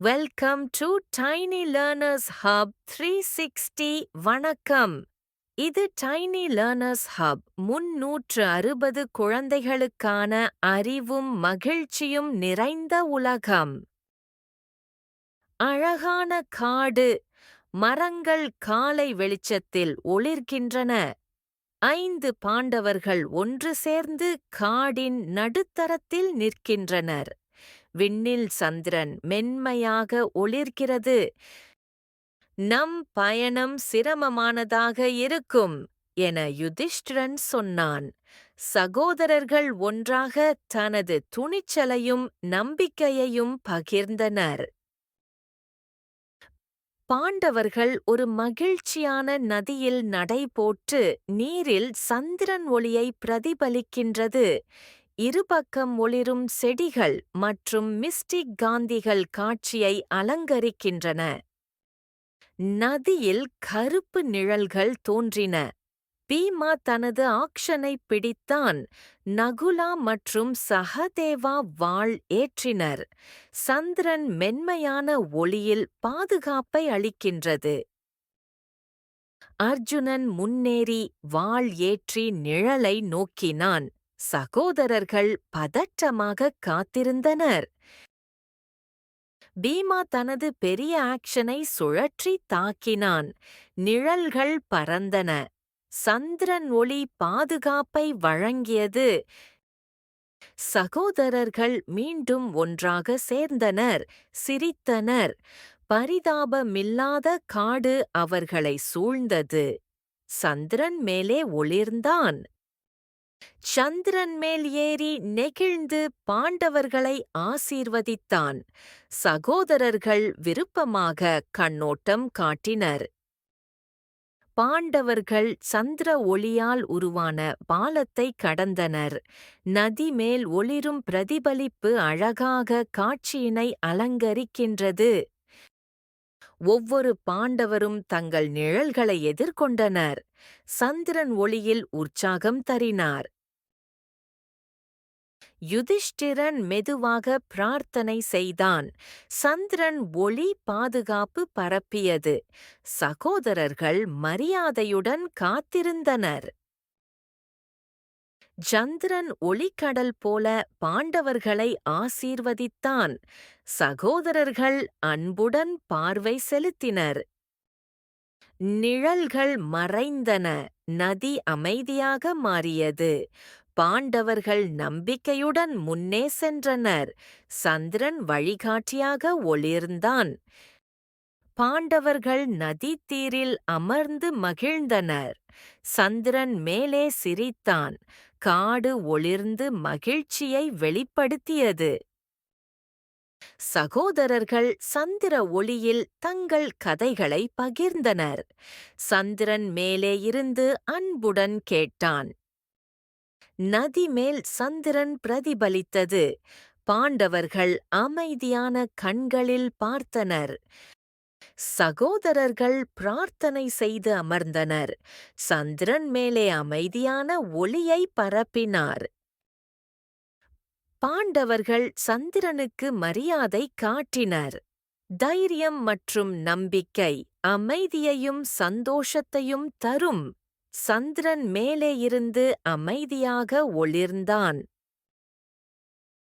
Welcome to tiny learners hub three sixty வணக்கம். இது tiny learners hub முன்னூற்று அறுபது குழந்தைகளுக்கான அறிவும் மகிழ்ச்சியும் நிறைந்த உலகம். அழகான காடு மரங்கள் காலை வெளிச்சத்தில் ஒளிர்கின்றன. ஐந்து பாண்டவர்கள் ஒன்று சேர்ந்து காடின் நடுத்தரத்தில் நிற்கின்றனர். விண்ணில் சந்திரன் மென்மையாக ஒளிர்கிறது. நம் பயணம் சிரமமானதாக இருக்கும் என யுதிஷ்டிரன் சொன்னான். சகோதரர்கள் ஒன்றாக தனது துணிச்சலையும் நம்பிக்கையையும் பகிர்ந்தனர். பாண்டவர்கள் ஒரு மகிழ்ச்சியான நதியில் நடைபோட்டு நீரில் சந்திரன் ஒளியை பிரதிபலிக்கின்றது. இருபக்கம் ஒளிரும் செடிகள் மற்றும் மிஸ்டிக் காந்திகள் காட்சியை அலங்கரிக்கின்றன. நதியில் கருப்பு நிழல்கள் தோன்றின. பீமா தனது ஆக்ஷனை பிடித்தான் நகுலா மற்றும் சஹதேவா வாள் ஏற்றினர். சந்திரன் மென்மையான ஒளியில் பாதுகாப்பை அளிக்கின்றது. அர்ஜுனன் முன்னேறி வாள் ஏற்றி நிழலை நோக்கினான். சகோதரர்கள் பதற்றமாக காத்திருந்தனர். பீமா தனது பெரிய ஆக்ஷனை சுழற்றி தாக்கினான். நிழல்கள் பறந்தன. சந்திரன் ஒளி பாதுகாப்பை வழங்கியது. சகோதரர்கள் மீண்டும் ஒன்றாக சேர்ந்தனர் சிரித்தனர். பரிதாபமில்லாத காடு அவர்களை சூழ்ந்தது. சந்திரன் மேலே ஒளிர்ந்தான். சந்திரன் மேல் ஏறி நெகிழ்ந்து பாண்டவர்களை ஆசீர்வதித்தான். சகோதரர்கள் விருப்பமாக கண்ணோட்டம் காட்டினர். பாண்டவர்கள் சந்திர ஒளியால் உருவான பாலத்தை கடந்தனர். நதி மேல் ஒளிரும் பிரதிபலிப்பு அழகாக காட்சியினை அலங்கரிக்கின்றது. ஒவ்வொரு பாண்டவரும் தங்கள் நிழல்களை எதிர்கொண்டனர். சந்திரன் ஒளியில் உற்சாகம் தரினார். யுதிஷ்டிரன் மெதுவாக பிரார்த்தனை செய்தான். சந்திரன் ஒளி பாதுகாப்பு பரப்பியது. சகோதரர்கள் மரியாதையுடன் காத்திருந்தனர். சந்திரன் ஒளிக்கடல் போல பாண்டவர்களை ஆசீர்வதித்தான். சகோதரர்கள் அன்புடன் பார்வை செலுத்தினர். நிழல்கள் மறைந்தன. நதி அமைதியாக மாறியது. பாண்டவர்கள் நம்பிக்கையுடன் முன்னே சென்றனர். சந்திரன் வழிகாட்டியாக ஒளிர்ந்தான். பாண்டவர்கள் நதித்தீரில் அமர்ந்து மகிழ்ந்தனர். சந்திரன் மேலே சிரித்தான். காடு ஒளிர்ந்து மகிழ்ச்சியை வெளிப்படுத்தியது. சகோதரர்கள் சந்திர ஒளியில் தங்கள் கதைகளை பகிர்ந்தனர். சந்திரன் மேலே இருந்து அன்புடன் கேட்டான். நதி மேல் சந்திரன் பிரதிபலித்தது. பாண்டவர்கள் அமைதியான கண்களில் பார்த்தனர். சகோதரர்கள் பிரார்த்தனை செய்து அமர்ந்தனர். சந்திரன் மேலே அமைதியான ஒளியை பரப்பினார். பாண்டவர்கள் சந்திரனுக்கு மரியாதை காட்டினர். தைரியம் மற்றும் நம்பிக்கை அமைதியையும் சந்தோஷத்தையும் தரும். சந்திரன் மேலே இருந்து அமைதியாக ஒளிர்ந்தான்.